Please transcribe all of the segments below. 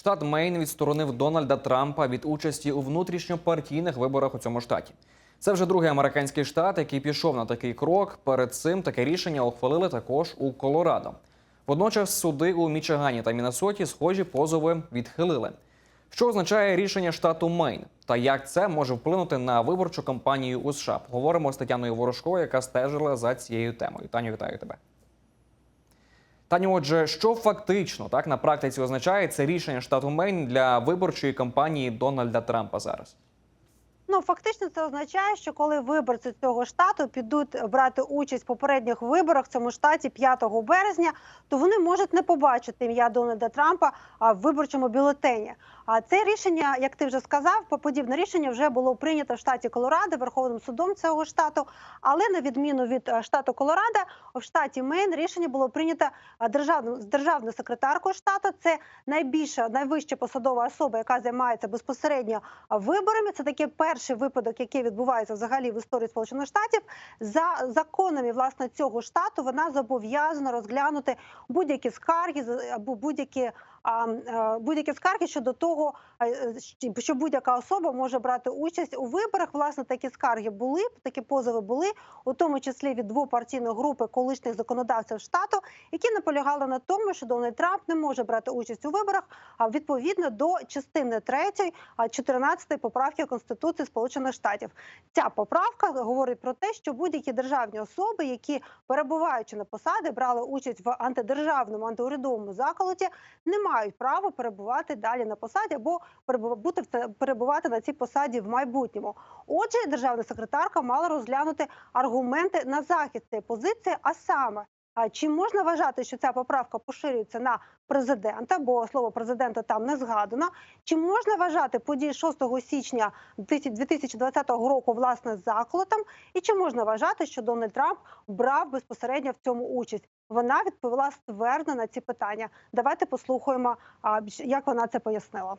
Штат Мейн відсторонив Дональда Трампа від участі у внутрішньопартійних виборах у цьому штаті. Це вже другий американський штат, який пішов на такий крок. Перед цим таке рішення ухвалили також у Колорадо. Водночас суди у Мічигані та Міннесоті схожі позови відхилили. Що означає рішення штату Мейн та як це може вплинути на виборчу кампанію у США? Поговоримо з Тетяною Ворожкою, яка стежила за цією темою. Таню, вітаю тебе. Таню, отже, що фактично так на практиці означає це рішення штату Мейн для виборчої кампанії Дональда Трампа зараз? Ну фактично це означає, що коли виборці цього штату підуть брати участь в попередніх виборах в цьому штаті 5 березня, то вони можуть не побачити ім'я Дональда Трампа в виборчому бюлетені. А це рішення, як ти вже сказав, подібне рішення вже було прийнято в штаті Колорадо Верховним судом цього штату. Але на відміну від е, штату Колорадо, в штаті Мейн рішення було прийнято е, державним з державною секретаркою штату. Це найбільша, найвища посадова особа, яка займається безпосередньо виборами. Це такий перший випадок, який відбувається взагалі в історії Сполучених Штатів. За законами власне цього штату вона зобов'язана розглянути будь-які скарги або будь-які. А, е, Будь-які скарги щодо того, е, що будь-яка особа може брати участь у виборах. Власне, такі скарги були, такі позови були, у тому числі від двопартійної групи колишніх законодавців штату, які наполягали на тому, що Дональд Трамп не може брати участь у виборах, а відповідно до частини 3, а 14 поправки Конституції Сполучених Штатів. Ця поправка говорить про те, що будь-які державні особи, які перебуваючи на посади, брали участь в антидержавному антиурядовому заколоті, не мають права перебувати далі на посаді або бути перебувати на цій посаді в майбутньому. Отже, державна секретарка мала розглянути аргументи на захист цієї позиції, а саме. Чи можна вважати, що ця поправка поширюється на президента, бо слово президента там не згадано? Чи можна вважати події 6 січня 2020 року власне заколотом? І чи можна вважати, що Дональд Трамп брав безпосередньо в цьому участь? Вона відповіла ствердно на ці питання. Давайте послухаємо, як вона це пояснила.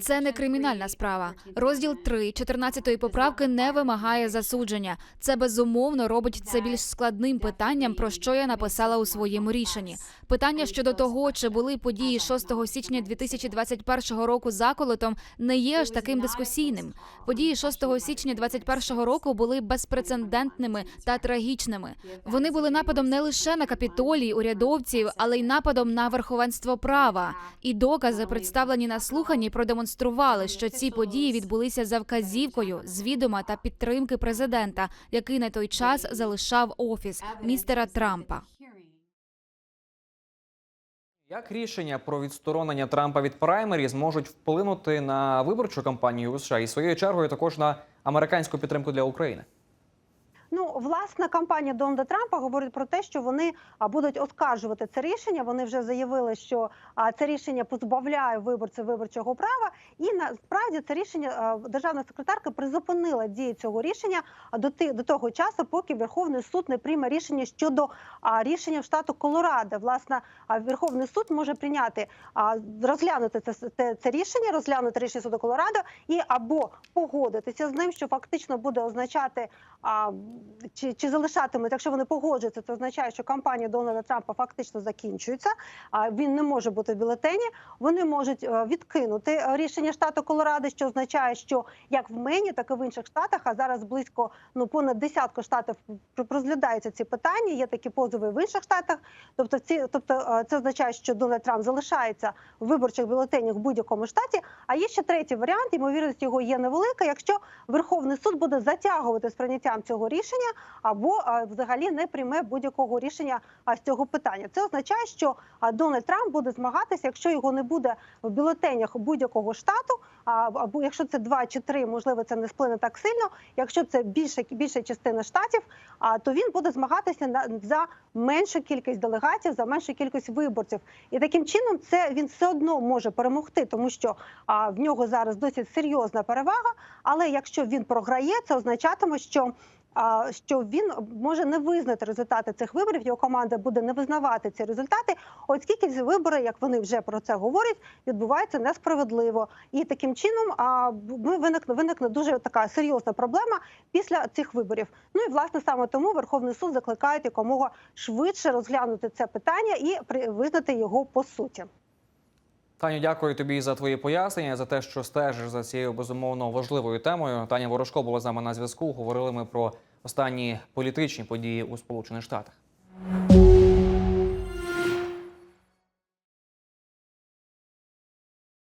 Це не кримінальна справа. Розділ 3 14 поправки не вимагає засудження. Це безумовно робить це більш складним питанням, про що я написала у своєму рішенні. Питання щодо того, чи були події 6 січня 2021 року заколотом, не є аж таким дискусійним. Події 6 січня 2021 року були безпрецедентними та трагічними. Вони були нападом не лише на капітолій, урядовців, але й нападом на верховенство права. І докази, представлені на слуханні, продемонстрували, що ці події відбулися за вказівкою з відома та підтримки президента, який на той час залишав офіс містера Трампа. Як рішення про відсторонення Трампа від праймері зможуть вплинути на виборчу кампанію у США і своєю чергою також на американську підтримку для України? Ну, власна кампанія Дональда Трампа говорить про те, що вони будуть оскаржувати це рішення. Вони вже заявили, що це рішення позбавляє виборців виборчого права, і насправді це рішення державна секретарка призупинила дії цього рішення до до того часу, поки Верховний суд не прийме рішення щодо рішення штату Колорадо. Власне, Верховний суд може прийняти розглянути це, це рішення, розглянути рішення суду Колорадо і або погодитися з ним, що фактично буде означати. Чи, чи залишатимуть, якщо вони погоджуються, це означає, що кампанія Дональда Трампа фактично закінчується. А він не може бути в бюлетені. Вони можуть е, відкинути е, рішення штату Колорадо, що означає, що як в Мені, так і в інших штатах, а зараз близько ну понад десятку штатів розглядаються ці питання. Є такі позови в інших штатах. Тобто, ці тобто, е, це означає, що Дональд Трамп залишається в виборчих бюлетенях в будь-якому штаті. А є ще третій варіант, ймовірність його є невелика, якщо Верховний суд буде затягувати з прийняттям цього рішення або взагалі не прийме будь-якого рішення з цього питання. Це означає, що Дональд Трамп буде змагатися, якщо його не буде в бюлетенях будь-якого штату, або якщо це два чи три, можливо, це не сплине так сильно. Якщо це більша більша частина штатів, то він буде змагатися за меншу кількість делегатів, за меншу кількість виборців. І таким чином це він все одно може перемогти, тому що в нього зараз досить серйозна перевага. Але якщо він програє, це означатиме, що що він може не визнати результати цих виборів. Його команда буде не визнавати ці результати, оскільки ці вибори, як вони вже про це говорять, відбуваються несправедливо. І таким чином ми виникне виникне дуже така серйозна проблема після цих виборів. Ну і власне саме тому Верховний суд закликає якомога швидше розглянути це питання і визнати його по суті. Таню, дякую тобі за твої пояснення, за те, що стежиш за цією безумовно важливою темою. Таня Ворожко була з нами на зв'язку. Говорили ми про останні політичні події у Сполучених Штатах.